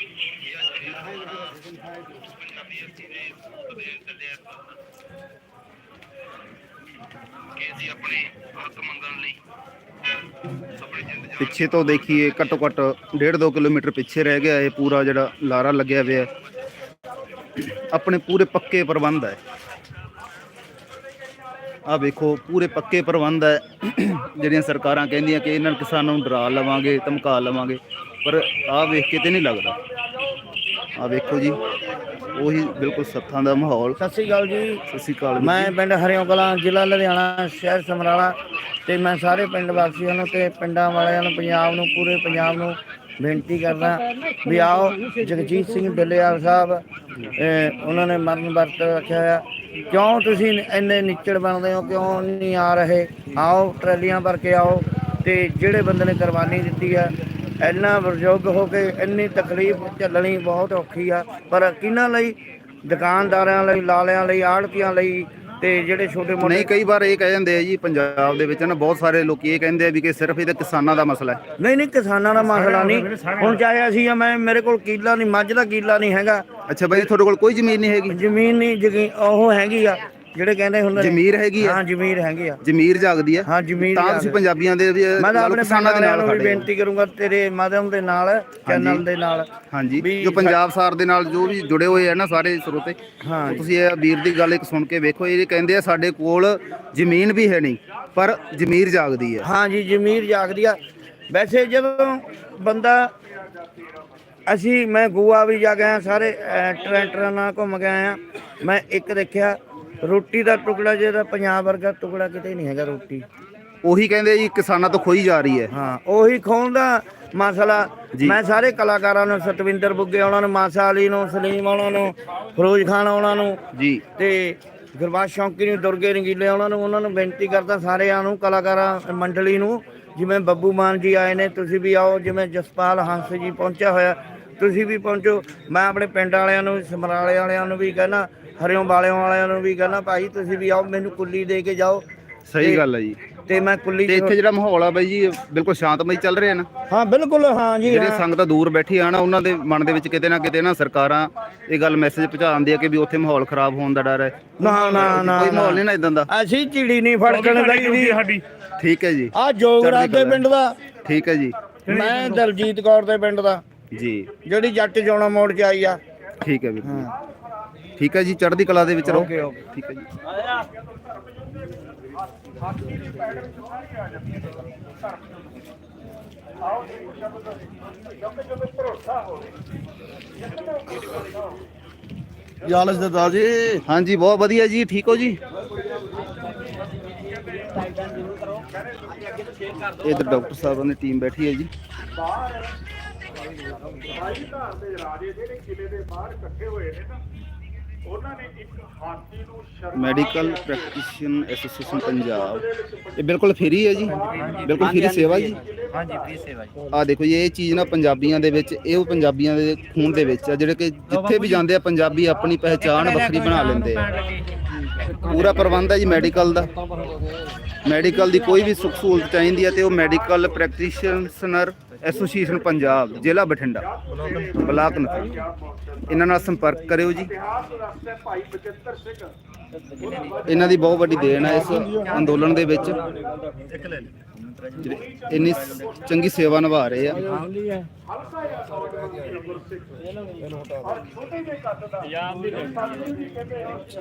Speaker 1: ਪਿੱਛੇ ਤੋਂ ਦੇਖੀਏ ਘੱਟੋ ਘੱਟ 1.5-2 ਕਿਲੋਮੀਟਰ ਪਿੱਛੇ ਰਹਿ ਗਿਆ ਇਹ ਪੂਰਾ ਜਿਹੜਾ ਲਾਰਾ ਲੱਗਿਆ ਹੋਇਆ ਆਪਣੇ ਪੂਰੇ ਪੱਕੇ ਪ੍ਰਬੰਧ ਹੈ। ਆ ਵੇਖੋ, ਪੂਰੇ ਪੱਕੇ ਪ੍ਰਬੰਧ ਹੈ। ਜਿਹੜੀਆਂ ਸਰਕਾਰਾਂ ਕਹਿੰਦੀਆਂ ਕਿ ਇਹਨਾਂ ਕਿਸਾਨਾਂ ਨੂੰ ਡਰਾ ਲਵਾਂਗੇ, ਧਮਕਾ ਲਵਾਂਗੇ, ਪਰ ਆ ਵੇਖ ਕੇ ਤੇ ਨਹੀਂ ਲੱਗਦਾ। ਆ ਵੇਖੋ ਜੀ ਉਹੀ ਬਿਲਕੁਲ ਸੱਥਾਂ ਦਾ ਮਾਹੌਲ।
Speaker 8: ਸਤਿ ਸ੍ਰੀ ਅਕਾਲ ਜੀ।
Speaker 1: ਸਤਿ ਸ਼੍ਰੀ ਅਕਾਲ
Speaker 8: ਮੈਂ। ਪਿੰਡ ਹਰਿਓਂ ਕਲਾਂ ਜ਼ਿਲ੍ਹਾ ਲੁਧਿਆਣਾ ਸ਼ਹਿਰ ਸਮਰਾਲਾ ਤੇ ਮੈਂ ਸਾਰੇ ਪਿੰਡ ਵਾਸੀਆਂ ਨੂੰ ਤੇ ਪਿੰਡਾਂ ਵਾਲਿਆਂ ਨੂੰ ਪੰਜਾਬ ਨੂੰ ਪੂਰੇ ਪੰਜਾਬ ਨੂੰ ਬੇਨਤੀ ਕਰਦਾ ਵੀ ਆਓ ਜਗਜੀਤ ਸਿੰਘ ਡੱਲੇਵਾਲ ਸਾਹਿਬ ਅਹ ਉਹਨਾਂ ਨੇ ਮਰਨ ਵਰਤ ਰੱਖਿਆ ਹੋਇਆ। ਕਿਉਂ ਤੁਸੀਂ ਇੰਨੇ ਨਿੱਚੜ ਬਣਦੇ ਹੋ ਕਿਉਂ ਨਹੀਂ ਆ ਰਹੇ? ਆਓ ਟਰਾਲੀਆਂ ਭਰ ਕੇ ਆਓ ਤੇ ਜਿਹੜੇ ਬੰਦੇ ਨੇ ਕੁਰਬਾਨੀ ਦਿੱਤੀ ਹੈ ਇੰਨਾ ਬਜ਼ੁਰਗ ਹੋ ਕੇ ਇੰਨੀ ਤਕਲੀਫ ਝੱਲਣੀ ਬਹੁਤ ਔਖੀ ਆ। ਪਰ ਕਿਹਨਾਂ ਲਈ? ਦੁਕਾਨਦਾਰਾਂ ਲਈ ਲਾਲਿਆਂ ਲਈ ਆੜਤੀਆਂ ਲਈ ਤੇ ਜਿਹੜੇ ਛੋਟੇ ਮੋਟੇ
Speaker 1: ਨਹੀਂ ਕਈ ਵਾਰ ਇਹ ਕਹਿ ਜਾਂਦੇ ਆ ਜੀ ਪੰਜਾਬ ਦੇ ਵਿੱਚ ਨਾ ਬਹੁਤ ਸਾਰੇ ਲੋਕੀ ਇਹ ਕਹਿੰਦੇ ਆ ਵੀ ਕਿ ਸਿਰਫ ਇਹ ਤਾਂ ਕਿਸਾਨਾਂ ਦਾ ਮਸਲਾ ਹੈ।
Speaker 8: ਨਹੀਂ ਨਹੀਂ ਕਿਸਾਨਾਂ ਦਾ ਮਸਲਾ ਨਹੀਂ। ਹੁਣ ਚਾਹੇ ਅਸੀਂ ਆ ਮੈਂ ਮੇਰੇ ਕੋਲ ਕੀਲਾ ਨਹੀਂ ਮੱਝ ਦਾ ਕੀਲਾ ਨਹੀਂ ਹੈਗਾ।
Speaker 1: ਅੱਛਾ ਬਾਈ ਤੁਹਾਡੇ ਕੋਲ ਕੋਈ ਜ਼ਮੀਨ ਨਹੀਂ ਹੈਗੀ?
Speaker 8: ਜ਼ਮੀਨ ਨਹੀਂ ਜਗੀ ਉਹ ਹੈਗੀ ਆ। ਜਿਹੜੇ ਕਹਿੰਦੇ ਹੁੰਦੇ ਨੇ-
Speaker 1: ਜ਼ਮੀਰ ਹੈਗੀ ਆ?
Speaker 8: ਹਾਂ ਜ਼ਮੀਰ ਹੈਗੀ ਆ।
Speaker 1: ਜ਼ਮੀਰ ਜਾਗਦੀ ਆ?
Speaker 8: ਹਾਂ ਜ਼ਮੀਰ
Speaker 1: ਤਾਂ ਤੁਸੀਂ
Speaker 8: ਆ।
Speaker 1: ਪੰਜਾਬੀਆਂ ਦੇ ਵੀ
Speaker 8: ਮੈਂ ਤਾਂ
Speaker 1: ਨਾਲ
Speaker 8: ਆਪਣੇ
Speaker 1: ਕਿਸਾਨਾਂ ਦੇ ਨਾਲ
Speaker 8: ਨੂੰ ਵੀ
Speaker 1: ਖੜੇ ਆ।
Speaker 8: ਬੇਨਤੀ ਕਰੂੰਗਾ ਤੇਰੇ ਮਾਧਿਅਮ ਦੇ ਨਾਲ ਚੈਨਲ ਦੇ ਨਾਲ
Speaker 1: ਹਾਂਜੀ
Speaker 8: ਵੀ
Speaker 1: ਜੋ ਪੰਜਾਬ ਸਾਰ ਦੇ ਨਾਲ ਜੋ ਵੀ ਜੁੜੇ ਹੋਏ ਆ ਨਾ ਸਾਰੇ ਸਰੋਤੇ
Speaker 8: ਹਾਂ
Speaker 1: ਤੁਸੀਂ ਇਹ ਵੀਰ ਦੀ ਗੱਲ ਇੱਕ ਸੁਣ ਕੇ ਵੇਖੋ ਇਹ ਕਹਿੰਦੇ ਆ ਸਾਡੇ ਕੋਲ ਜ਼ਮੀਨ ਵੀ ਹੈ ਨਹੀਂ ਪਰ ਜ਼ਮੀਰ ਜਾਗਦੀ ਆ।
Speaker 8: ਹਾਂ ਜੀ ਜ਼ਮੀਰ ਜਾਗਦੀ ਆ। ਵੈਸੇ ਜਦੋਂ ਬੰਦਾ ਅਸੀਂ ਮੈਂ ਗੋਆ ਵੀ ਜਾ ਗਿਆ ਸਾਰੇ ਅਹ, ਟਰੈਕਟਰਾਂ ਨਾਲ ਘੁੰਮ ਕੇ ਆਇਆ। ਮੈਂ ਇੱਕ ਦੇਖਿਆ ਰੋਟੀ ਦਾ ਟੁਕੜਾ ਜਿਹੜਾ ਪੰਜਾਬ ਵਰਗਾ ਟੁਕੜਾ ਕਿਤੇ ਨਹੀਂ ਹੈਗਾ ਰੋਟੀ।
Speaker 1: ਉਹੀ ਕਹਿੰਦੇ ਜੀ ਕਿਸਾਨਾਂ ਤੋਂ ਖੋਈ ਜਾ ਰਹੀ ਹੈ।
Speaker 8: ਹਾਂ ਉਹੀ ਖੋਣ ਦਾ ਮਸਲਾ। ਮੈਂ ਸਾਰੇ ਕਲਾਕਾਰਾਂ ਨੂੰ ਸਤਵਿੰਦਰ ਬੁੱਗੇ ਉਹਨਾਂ ਨੂੰ ਮਾਸਾ ਅਲੀ ਨੂੰ ਸਲੀਮ ਉਹਨਾਂ ਨੂੰ ਫਿਰੋਜ਼ ਖਾਨ ਉਹਨਾਂ ਨੂੰ
Speaker 1: ਜੀ।
Speaker 8: ਤੇ ਗੁਰਬਾਜ ਸ਼ੌਂਕੀ ਨੂੰ ਦੁਰਗੇ ਰੰਗੀਲੇ ਉਹਨਾਂ ਨੂੰ ਉਹਨਾਂ ਨੂੰ ਬੇਨਤੀ ਕਰਦਾ ਸਾਰਿਆਂ ਨੂੰ ਕਲਾਕਾਰਾਂ ਮੰਡਲੀ ਨੂੰ ਜਿਵੇਂ ਬੱਬੂ ਮਾਨ ਜੀ ਆਏ ਨੇ ਤੁਸੀਂ ਵੀ ਆਓ ਜਿਵੇਂ ਜਸਪਾਲ ਹੰਸ ਜੀ ਪਹੁੰਚਿਆ ਹੋਇਆ ਤੁਸੀਂ ਵੀ ਪਹੁੰਚੋ। ਮੈਂ ਆਪਣੇ ਪਿੰਡ ਵਾਲਿਆਂ ਨੂੰ ਸਮਰਾਲੇ ਵਾਲਿਆਂ ਨੂੰ ਵੀ ਕਹਿਣਾ ਹਰਿਓਂ ਵਾਲਿਆਂ ਵਾਲਿਆਂ ਨੂੰ ਵੀ ਕਹਿਣਾ ਭਾਈ ਤੁਸੀਂ ਵੀ ਆਓ ਮੈਨੂੰ ਕੁੱਲੀ ਦੇ ਕੇ ਜਾਓ।
Speaker 1: ਸਹੀ ਗੱਲ ਹੈ ਜੀ।
Speaker 8: ਤੇ ਮੈਂ ਕੁੱਲੀ
Speaker 1: ਤੇ ਇੱਥੇ ਜਿਹੜਾ ਮਾਹੌਲ ਆ ਬਾਈ ਜੀ ਬਿਲਕੁਲ ਸ਼ਾਂਤਮਈ ਚੱਲ ਰਿਹਾ ਨਾ।
Speaker 8: ਹਾਂ ਬਿਲਕੁਲ ਹਾਂ ਜੀ
Speaker 1: ਜਿਹੜੇ। ਸੰਗਤਾਂ ਦੂਰ ਬੈਠੀ ਆ ਨਾ ਉਹਨਾਂ ਦੇ ਮਨ ਦੇ ਵਿੱਚ ਕਿਤੇ ਨਾ ਕਿਤੇ ਨਾ ਸਰਕਾਰਾਂ ਇਹ ਗੱਲ ਮੈਸੇਜ ਪਹੁੰਚਾਉਂਦੀ ਆ ਕਿ ਵੀ ਉੱਥੇ ਮਾਹੌਲ ਖਰਾਬ ਹੋਣ ਦਾ ਡਰ ਹੈ।
Speaker 8: ਨਾ ਨਾ ਨਾ
Speaker 1: ਕੋਈ ਮਾਹੌਲ ਨਹੀਂ ਨਾ ਇਦਾਂ ਦਾ।
Speaker 8: ਅਸੀਂ ਚਿੜੀ ਨਹੀਂ ਫੜਕਣ ਦਈਦੀ। ਸਾਡੀ।
Speaker 1: ਠੀਕ ਹੈ ਜੀ।
Speaker 8: ਆ ਜੋਗਰਾਜ ਦੇ ਪਿੰਡ ਦਾ।
Speaker 1: ਠੀਕ ਹੈ ਜੀ।
Speaker 8: ਮੈਂ ਦਲਜੀਤ ਕੌਰ ਦੇ ਪਿੰਡ ਦਾ।
Speaker 1: ਜੀ।
Speaker 8: ਜਿਹੜੀ ਜੱਟ ਜੋਣਾ ਮੋੜ ਚ ਆਈ ਆ।
Speaker 1: ਠੀਕ ਹੈ ਵੀਰ ਜੀ। ਠੀਕ ਹੈ ਜੀ ਚੜ੍ਹਦੀ ਕਲਾ ਦੇ ਵਿੱਚ ਰਹੋ
Speaker 8: ਓਕੇ, ਓਕੇ।
Speaker 1: ਠੀਕ ਹੈ ਜੀ
Speaker 7: ਯਾਲਸ ਦਰਦਾਰ ਜੀ
Speaker 1: ਹਾਂਜੀ ਬਹੁਤ ਵਧੀਆ ਜੀ ਠੀਕ ਹੋ ਜੀ ਇਧਰ ਡਾਕਟਰ ਸਾਹਿਬਾਂ ਦੀ ਟੀਮ ਬੈਠੀ ਹੈ ਜੀ
Speaker 2: ਰਾਜੀ ਦੇ ਰਾਜੇ ਜਿਹੜੇ ਕਿਲੇ ਦੇ ਬਾਹਰ ਇਕੱਠੇ ਹੋਏ ਨੇ ਨਾ ਉਹਨਾਂ ਨੇ ਇੱਕ ਹਾਥੀ ਨੂੰ Sharma
Speaker 1: medical practitioner association Punjab. ਇਹ ਬਿਲਕੁਲ ਫ੍ਰੀ ਹੈ ਜੀ? ਬਿਲਕੁਲ ਫ੍ਰੀ ਸੇਵਾ ਜੀ?
Speaker 8: ਹਾਂਜੀ ਫ੍ਰੀ ਸੇਵਾ ਜੀ।
Speaker 1: ਆ ਦੇਖੋ ਜੀ ਇਹ ਚੀਜ਼ ਨਾ ਪੰਜਾਬੀਆਂ ਦੇ ਵਿੱਚ ਇਹ ਉਹ ਪੰਜਾਬੀਆਂ ਦੇ ਖੂਨ ਦੇ ਵਿੱਚ ਆ ਜਿਹੜੇ ਕਿ ਜਿੱਥੇ ਵੀ ਜਾਂਦੇ ਆ ਪੰਜਾਬੀ ਆਪਣੀ ਪਹਿਚਾਣ ਵੱਖਰੀ ਬਣਾ ਲੈਂਦੇ ਆ। ਪੂਰਾ ਪ੍ਰਬੰਧ ਹੈ ਜੀ ਮੈਡੀਕਲ ਦਾ। ਮੈਡੀਕਲ ਦੀ ਕੋਈ ਵੀ ਸੁੱਖ ਸਹੂਲਤ ਚਾਹੀਦੀ ਹੈ ਤੇ ਉਹ ਮੈਡੀਕਲ ਪ੍ਰੈਕਟੀਸ਼ਨਰ ਐਸੋਸੀਏਸ਼ਨ ਪੰਜਾਬ, ਜ਼ਿਲ੍ਹਾ ਬਠਿੰਡਾ, ਬਲਾਕ ਨਥੀ ਇਹਨਾਂ ਨਾਲ ਸੰਪਰਕ ਕਰਿਓ ਜੀ। ਇਹਨਾਂ ਦੀ ਬਹੁਤ ਵੱਡੀ ਦੇਣ ਹੈ ਇਸ ਅੰਦੋਲਨ ਦੇ ਵਿੱਚ। ਇੰਨੀ ਚੰਗੀ ਸੇਵਾ ਨਿਭਾ ਰਹੇ ਆ।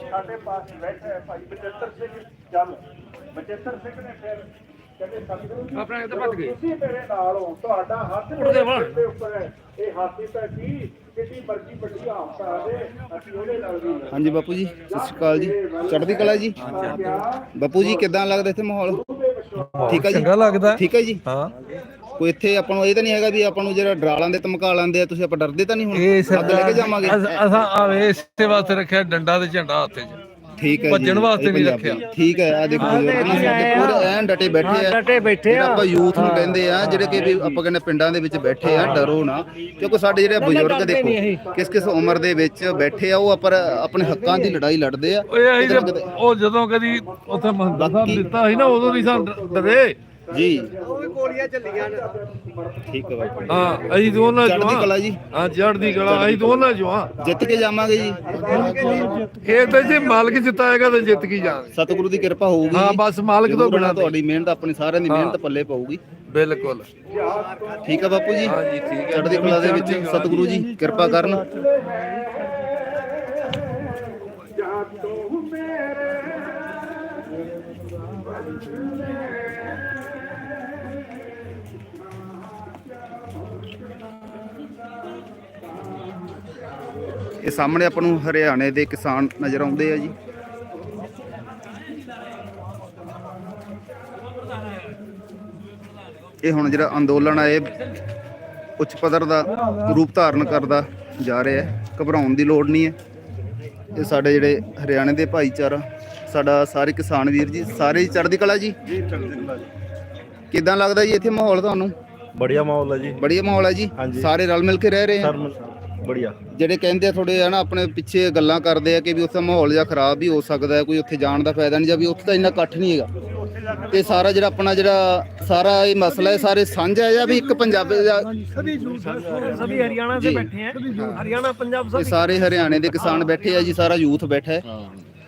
Speaker 2: ਸਾਡੇ ਪਾਸ ਬੈਠਾ ਹੈ ਭਾਈ ਬਚਿੱਤਰ ਸਿੰਘ ਜਲ ਬਚਿੱਤਰ ਸਿੰਘ ਨੇ ਫਿਰ ਆਪਣਾ ਇੱਧਰ ਭੱਜ ਗਏ। ਤੁਸੀਂ ਮੇਰੇ ਨਾਲ ਹੋ ਤੁਹਾਡਾ ਹੱਥ ਮੇਰੇ ਦੇ ਉੱਪਰ ਹੈ। ਇਹ ਹਾਥੀ ਤਾਂ ਕੀ ਕਿੰਨੀ ਮਰਜ਼ੀ ਵੱਡੀ ਆਫਤ ਆ ਜੇ ਅਸੀਂ ਉਹਦੇ ਨਾਲ ਵੀ।
Speaker 1: ਹਾਂਜੀ ਬਾਪੂ ਜੀ ਸਤਿ ਸ਼੍ਰੀ ਅਕਾਲ ਜੀ। ਚੜ੍ਹਦੀ ਕਲਾ ਜੀ। ਬਾਪੂ ਜੀ ਕਿਦਾਂ ਲੱਗਦਾ ਇੱਥੇ ਮਾਹੌਲ? ਠੀਕ ਹੈ ਜੀ?
Speaker 9: ਚੰਗਾ ਲੱਗਦਾ।
Speaker 1: ਠੀਕ ਹੈ ਜੀ?
Speaker 9: ਹਾਂ।
Speaker 1: ਕੋਈ ਇੱਥੇ ਆਪਾਂ ਨੂੰ ਇਹ ਤਾਂ ਨਹੀਂ ਹੈਗਾ ਵੀ ਆਪਾਂ ਨੂੰ ਜਿਹੜਾ ਡਰਾ ਲਾਂਦੇ ਧਮਕਾ ਲਾਂਦੇ ਆ ਤੁਸੀਂ ਆਪਾਂ ਡਰਦੇ ਤਾਂ ਨਹੀਂ
Speaker 9: ਇਹ
Speaker 1: ਹੁਣ ਅੱਗ ਲੈ ਕੇ ਜਾਵਾਂਗੇ।
Speaker 9: ਅਸਾਂ ਆਵੇ ਇਸੇ ਵਾਸਤੇ ਰੱਖਿਆ ਡੰਡਾ ਤੇ ਝੰਡਾ ਹੱਥ 'ਚ।
Speaker 1: ਠੀਕ ਹੈ
Speaker 9: ਭੱਜਣ ਵਾਸਤੇ ਨਹੀਂ। ਰੱਖਿਆ।
Speaker 1: ਠੀਕ ਹੈ ਆ ਦੇਖੋ ਪੂਰੇ ਐਨ ਡਟੇ ਬੈਠੇ ਆ।
Speaker 8: ਡਟੇ ਬੈਠੇ
Speaker 1: ਜਿਹੜਾ ਆਪਾਂ ਯੂਥ ਨੂੰ ਕਹਿੰਦੇ ਆ ਜਿਹੜੇ ਕਿ ਵੀ ਆਪਾਂ ਕਹਿੰਦੇ ਪਿੰਡਾਂ ਦੇ ਵਿੱਚ ਬੈਠੇ ਆ ਡਰੋ ਨਾ। ਕਿਉਂਕਿ ਸਾਡੇ ਜਿਹੜੇ ਬਜ਼ੁਰਗ ਦੇਖੋ ਕਿਸ ਕਿਸ ਉਮਰ ਦੇ ਵਿੱਚ ਬੈਠੇ ਆ ਉਹ ਆਪਾਂ ਆਪਣੇ ਹੱਕਾਂ ਦੀ ਲੜਾਈ ਲੜਦੇ ਆ।
Speaker 9: ਉਹ ਜਦੋਂ ਕਦੀ ਉੱਥੇ ਮਹੰਤਾ ਸਾਹਿਬ ਦਿੱਤਾ ਸੀ ਨਾ ਉਦੋਂ ਵੀ ਸਾਨੂੰ ਡਰੇ।
Speaker 1: ਜੀ। ਉਹ ਵੀ ਗੋਲੀਆਂ ਚੱਲੀਆਂ ਠੀਕ ਹੈ ਬਾਪੂ
Speaker 9: ਹਾਂ ਅਸੀਂ ਦੋਨਾਂ
Speaker 1: ਚੜ੍ਹਦੀ ਕਲਾ ਜੀ।
Speaker 9: ਹਾਂ ਚੜ੍ਹਦੀ ਕਲਾ ਅਸੀਂ ਦੋਨਾਂ ਜੋ ਹਾਂ
Speaker 1: ਜਿੱਤ ਕੇ ਜਾਵਾਂਗੇ ਜੀ।
Speaker 9: ਇਹ ਤਾਂ ਜੇ ਮਾਲਕ ਜਿੱਤਾਏਗਾ ਤਾਂ ਜਿੱਤ ਕੀ ਜਾਵਾਂਗੇ।
Speaker 1: ਸਤਿਗੁਰੂ ਦੀ ਕਿਰਪਾ ਹੋਊਗੀ
Speaker 9: ਹਾਂ
Speaker 1: ਜੀ।
Speaker 9: ਬਸ ਮਾਲਕ ਤੋਂ ਬਿਨਾਂ
Speaker 1: ਤੁਹਾਡੀ ਮਿਹਨਤ ਆਪਣੀ ਸਾਰਿਆਂ ਦੀ ਮਿਹਨਤ ਪੱਲੇ ਪਊਗੀ।
Speaker 9: ਬਿਲਕੁਲ।
Speaker 1: ਠੀਕ ਹੈ ਬਾਪੂ ਜੀ।
Speaker 9: ਹਾਂਜੀ ਠੀਕ ਹੈ।
Speaker 1: ਚੜ੍ਹਦੀ ਕਲਾ ਦੇ ਵਿੱਚ ਸਤਿਗੁਰੂ ਜੀ ਕਿਰਪਾ ਕਰਨ।
Speaker 2: ਜਾਂ ਤੂੰ ਮੇਰੇ
Speaker 1: ਇਹ ਸਾਹਮਣੇ ਆਪਾਂ ਨੂੰ ਹਰਿਆਣੇ ਦੇ ਕਿਸਾਨ ਨਜ਼ਰ ਆਉਂਦੇ ਆ ਜੀ। ਇਹ ਹੁਣ ਜਿਹੜਾ ਅੰਦੋਲਨ ਆ ਇਹ ਉੱਚ ਪੱਧਰ ਦਾ ਰੂਪ ਧਾਰਨ ਕਰਦਾ ਜਾ ਰਿਹਾ ਹੈ। ਘਬਰਾਉਣ ਦੀ ਲੋੜ ਨਹੀਂ ਹੈ। ਇਹ ਸਾਡੇ ਜਿਹੜੇ ਹਰਿਆਣੇ ਦੇ ਭਾਈਚਾਰਾ ਸਾਡਾ ਸਾਰੇ ਕਿਸਾਨ ਵੀਰ ਜੀ ਸਾਰੇ ਚੜ੍ਹਦੀ ਕਲਾ ਜੀ?
Speaker 3: ਜੀ ਚੜ੍ਹਦੀ ਕਲਾ ਜੀ।
Speaker 1: ਕਿਦਾਂ ਲੱਗਦਾ ਜੀ ਇੱਥੇ ਮਾਹੌਲ ਤੁਹਾਨੂੰ?
Speaker 3: ਬੜੀਆ ਮਾਹੌਲ ਹੈ ਜੀ।
Speaker 1: ਬੜੀਆ ਮਾਹੌਲ ਹੈ ਜੀ। ਸਾਰੇ ਰਲ ਮਿਲ ਕੇ ਰਹਿ ਰਹੇ ਆ।
Speaker 3: ਬੜੀਆ
Speaker 1: ਜਿਹੜੇ ਕਹਿੰਦੇ ਆ ਥੋੜੇ ਹਨਾ ਆਪਣੇ ਪਿੱਛੇ ਗੱਲਾਂ ਕਰਦੇ ਆ ਕਿ ਵੀ ਉੱਥੇ ਮਾਹੌਲ ਜਿਹਾ ਖਰਾਬ ਵੀ ਹੋ ਸਕਦਾ ਹੈ ਕੋਈ ਉੱਥੇ ਜਾਣ ਦਾ ਫਾਇਦਾ ਨਹੀਂ ਜਾਂ ਵੀ ਉੱਥੇ ਤਾਂ ਇੰਨਾ ਇਕੱਠ ਨਹੀਂ ਹੈਗਾ ਤੇ ਸਾਰਾ ਜਿਹੜਾ ਆਪਣਾ ਜਿਹੜਾ ਸਾਰਾ ਇਹ ਮਸਲਾ ਹੈ ਸਾਰੇ ਸਾਂਝਾ ਹੈ ਜਾਂ ਵੀ ਇੱਕ ਪੰਜਾਬ ਦਾ
Speaker 5: सभी सभी हरियाणा से
Speaker 1: जी।
Speaker 5: बैठे हैं हरियाणा पंजाब
Speaker 1: ਇਹ ਸਾਰੇ ਹਰਿਆਣੇ ਦੇ ਕਿਸਾਨ ਬੈਠੇ ਆ ਜੀ ਸਾਰਾ ਯੂਥ ਬੈਠਾ ਹੈ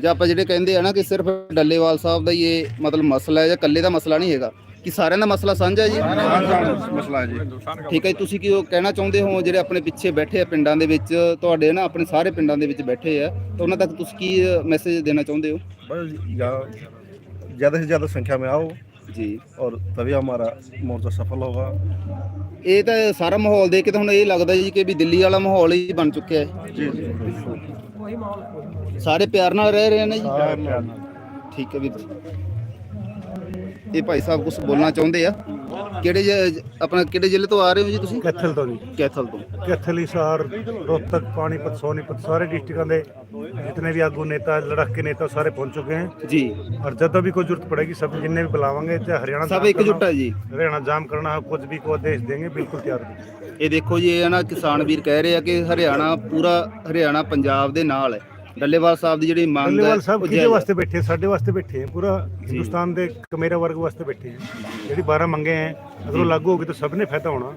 Speaker 1: ਜਾਂ ਆਪਾਂ ਜਿਹੜੇ ਕਹਿੰਦੇ ਆ ਨਾ ਕਿ ਸਿਰਫ ਡੱਲੇਵਾਲ ਸਾਹਿਬ ਦਾ ਹੀ ਇਹ ਮਤਲਬ ਮਸਲਾ ਹੈ ਜਾਂ ਇਕੱਲੇ ਦਾ ਮਸਲਾ ਨਹੀਂ ਹੈਗਾ ਕਿ ਸਾਰਿਆਂ ਦਾ ਮਸਲਾ ਸਾਂਝਾ ਹੈ ਜੀ
Speaker 3: ਮਸਲਾ ਜੀ
Speaker 1: ਠੀਕ ਹੈ ਜੀ, ਤੁਸੀਂ ਕੀ ਉਹ ਕਹਿਣਾ ਚਾਹੁੰਦੇ ਹੋ ਜਿਹੜੇ ਆਪਣੇ ਪਿੱਛੇ ਬੈਠੇ ਆ ਪਿੰਡਾਂ ਦੇ ਵਿੱਚ ਤੁਹਾਡੇ ਨਾ ਆਪਣੇ ਸਾਰੇ ਪਿੰਡਾਂ ਦੇ ਵਿੱਚ ਬੈਠੇ ਆ ਤਾਂ ਉਹਨਾਂ ਤੱਕ ਤੁਸੀਂ ਕੀ ਮੈਸੇਜ ਦੇਣਾ ਚਾਹੁੰਦੇ ਹੋ
Speaker 10: बस यहाँ ज़्यादा से ज़्यादा संख्या में आओ
Speaker 1: ਜੀ
Speaker 10: और तभी हमारा मोर्चा सफल होगा
Speaker 1: ਇਹ ਤਾਂ ਸਾਰਾ ਮਾਹੌਲ ਦੇਖ ਕੇ ਤਾਂ ਹੁਣ ਇਹ ਲੱਗਦਾ ਜੀ ਕਿ ਵੀ ਦਿੱਲੀ ਵਾਲਾ ਮਾਹੌਲ ਹੀ ਬਣ ਚੁੱਕਿਆ ਹੈ
Speaker 10: जी जी
Speaker 1: ਸਾਰੇ ਪਿਆਰ ਨਾਲ ਰਹਿ ਰਹੇ ਨੇ ਜੀ ਠੀਕ ਹੈ ਵੀਰ ਜੀ ਇਹ ਭਾਈ ਸਾਹਿਬ ਕੁਝ ਬੋਲਣਾ ਚਾਹੁੰਦੇ ਆ ਕਿਹੜੇ ਜ- ਆਪਣਾ ਕਿਹੜੇ ਜ਼ਿਲ੍ਹੇ ਤੋਂ ਆ ਰਹੇ ਹੋ ਜੀ ਤੁਸੀਂ
Speaker 7: ਕੈਥਲ ਤੋਂ ਜੀ
Speaker 1: ਕੈਥਲ ਤੋਂ
Speaker 7: ਕੈਥਲ ਹਿਸਾਰ ਰੋਹਤਕ ਪਾਣੀਪਤ ਸੋਨੀਪਤ ਸਾਰੇ ਡਿਸਟ੍ਰਿਕਾਂ ਦੇ जितने भी आगू नेता लड़ाके नेता सारे पहुंच चुके हैं
Speaker 1: ਜੀ
Speaker 7: और जब भी कोई जरूरत पड़ेगी सब जिन्ने भी बुलावांगे चाहे हरियाणा
Speaker 1: ਸਭ
Speaker 7: जाम
Speaker 1: ਇਕਜੁੱਟ
Speaker 7: करना
Speaker 1: ਹੈ ਜੀ
Speaker 7: हो, हरियाणा जाम करना हो कुछ भी को आदेश देंगे बिल्कुल तैयार हैं
Speaker 1: ਇਹ ਦੇਖੋ ਜੀ ਇਹ ਨਾ ਕਿਸਾਨ ਵੀਰ ਕਹਿ ਰਹੇ ਆ ਕਿ ਹਰਿਆਣਾ ਪੂਰਾ ਹਰਿਆਣਾ ਪੰਜਾਬ ਦੇ ਨਾਲ ਹੈ ਡੱਲੇਵਾਲ ਸਾਹਿਬ ਦੀ ਜਿਹੜੀ ਮੰਗ ਹੈ ਬੱਲੇਵਾਲ
Speaker 7: ਵਾਸਤੇ ਬੈਠੇ? ਸਾਡੇ ਵਾਸਤੇ ਬੈਠੇ ਪੂਰਾ ਹਿੰਦੁਸਤਾਨ ਦੇ ਕਮੇਰਾ ਵਰਗ ਵਾਸਤੇ ਬੈਠੇ ਜਿਹੜੀ 12 ਮੰਗੇ ਹੈ ਅਗਰ ਉਹ ਲਾਗੂ ਹੋ ਤਾਂ ਸਭ ਨੇ ਫਾਇਦਾ ਹੋਣਾ।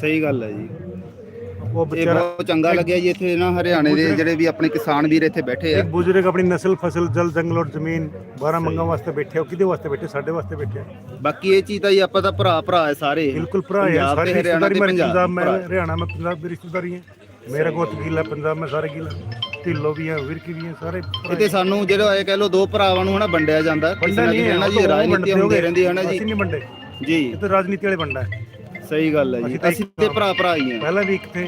Speaker 1: ਸਹੀ ਗੱਲ ਹੈ ਜੀ।
Speaker 7: ਉਹ
Speaker 1: ਇਹ ਵਿਚਾਰਾ ਚੰਗਾ ਲੱਗਿਆ ਜੀ ਇੱਥੇ ਨਾ ਹਰਿਆਣੇ ਦੇ ਜਿਹੜੇ ਵੀ ਆਪਣੇ ਕਿਸਾਨ ਵੀਰ ਇੱਥੇ ਬੈਠੇ ਆ।
Speaker 7: ਇੱਕ ਬੁਜ਼ੁਰਗ ਆਪਣੀ ਨਸਲ ਫਸਲ ਜਲ ਜੰਗਲ ਔਰ ਜ਼ਮੀਨ 12 ਮੰਗਾਂ ਵਾਸਤੇ ਬੈਠੇ ਹੋ ਕਿਹਦੇ ਵਾਸਤੇ ਬੈਠੇ? ਸਾਡੇ ਵਾਸਤੇ ਬੈਠੇ
Speaker 1: ਬਾਕੀ ਇਹ ਚੀਜ਼ ਤਾਂ ਜੀ ਆਪਾਂ ਤਾਂ ਭਰਾ ਭਰਾ ਹੈ ਸਾਰੇ।
Speaker 7: ਬਿਲਕੁਲ
Speaker 1: ਭਰਾ
Speaker 7: ਹੈ
Speaker 1: ਸਾਰੇ ਹਰਿਆਣਾ
Speaker 7: ਰਿਸ਼ਤੇਦਾਰੀ
Speaker 1: ਤੇ ਪੰਜਾਬ
Speaker 7: ਮੈਂ
Speaker 1: ਹਰਿਆਣਾ
Speaker 7: ਮੈਂ ਪੰਜਾਬ ਦੀ ਰਿਸ਼ਤੇਦਾਰੀ ਹੈ। ਮੇਰਾ ਕੋਲ ਗੀਲਾ ਪੰਜਾਬ ਮੈਂ ਸਾਰੇ ਗੀਲਾ गीला ढिल्लो भी है विरकी भी है सारे भरा
Speaker 1: ਇੱਥੇ ਸਾਨੂੰ ਜਿਹੜਾ ਇਹ ਕਹਿ ਲੋ ਦੋ ਭਰਾਵਾਂ ਨੂੰ ਹਨਾ ਵੰਡਿਆ ਜਾਂਦਾ ਕਿਸੇ
Speaker 7: बंडा
Speaker 1: ਨਾ
Speaker 7: नहीं
Speaker 1: ਕਿਸੇ
Speaker 7: है
Speaker 1: ਨਾ
Speaker 7: वो
Speaker 1: ਜੀ
Speaker 7: तो वो
Speaker 1: ਰਾਜਨੀਤੀ
Speaker 7: बंडते
Speaker 1: ਹੁੰਦੀ
Speaker 7: होंगे
Speaker 1: ਰਹਿੰਦੀ ਹੈ ਨਾ
Speaker 7: ਅਸੀਂ
Speaker 1: ਜੀ
Speaker 7: नहीं बंडे
Speaker 1: ਜੀ
Speaker 7: ये तो राजनीति वाले बंडा है
Speaker 1: ਸਹੀ ਗੱਲ ਹੈ ਜੀ
Speaker 7: ਅਸੀਂ ਤਾਂ
Speaker 1: ਅਸੀਂ ਤੇ ਭਰਾ ਭਰਾ ही हैं
Speaker 7: पहले भी एक थे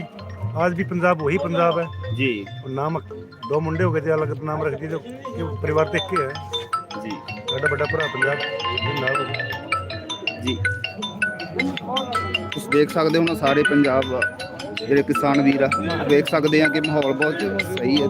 Speaker 7: आज भी पंजाब वही पंजाब है
Speaker 1: जी
Speaker 7: और नाम दो मुंडे हो गए थे अलग नाम रख दिए जो जो परिवार देख के है
Speaker 1: जी
Speaker 7: बड़ा बड़ा भरा पंजाब ये नाम है।
Speaker 1: ਜੀ ਤੁਸੀਂ ਦੇਖ ਸਕਦੇ ਹੋ ਨਾ ਸਾਰੇ ਪੰਜਾਬ ਜਿਹੜੇ ਕਿਸਾਨ ਵੀਰ ਆ ਵੇਖ ਸਕਦੇ ਆ ਕਿ ਮਾਹੌਲ ਬਹੁਤ ਸਹੀ ਹੈ।